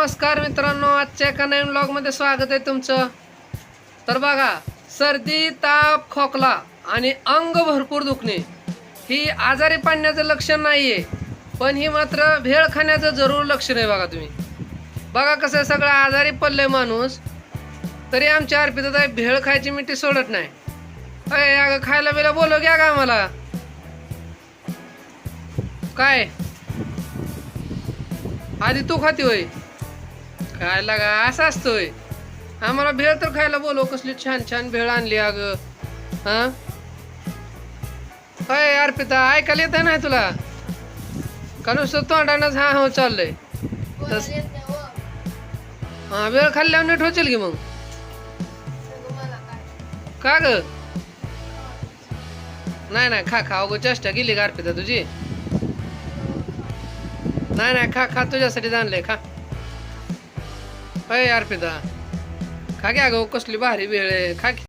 नमस्कार मित्रांनो आजच्या एका नवीन ब्लॉगमध्ये स्वागत आहे तुमचं. तर बघा सर्दी ताप खोकला आणि अंग भरपूर दुखणे ही आजारी पाडण्याचं लक्षण नाही आहे पण ही मात्र भेळ खाण्याचं जरूर लक्षण आहे बघा तुम्ही. बघा कसं सगळं आजारी पडलं आहे माणूस तरी आमच्या अर्पिता भेळ खायची मिठी सोडत नाही. अय अगं खायला बिला बोलव घ्या का आम्हाला? काय? आधी तू खाती होय. काय लागा असं असतोय. आम्हाला भेळ तर खायला बोलव कसली छान छान भेळ आणली अग. हा? काय अर्पिता ऐकायला येत नाही तुला? का नुसतं तोंडानंच हा हो चाललंय? हा. वेळ खाल्ल्यावर नीट होतील की मग. का ग? नाही नाही खा खा. अगो चेष्टा गेली का अर्पिता तुझी? नाही नाही खा खा. तुझ्यासाठी आणलंय खा. अय अर्पिता खा घ्या गो कसली भारी वेळ आहे खा की.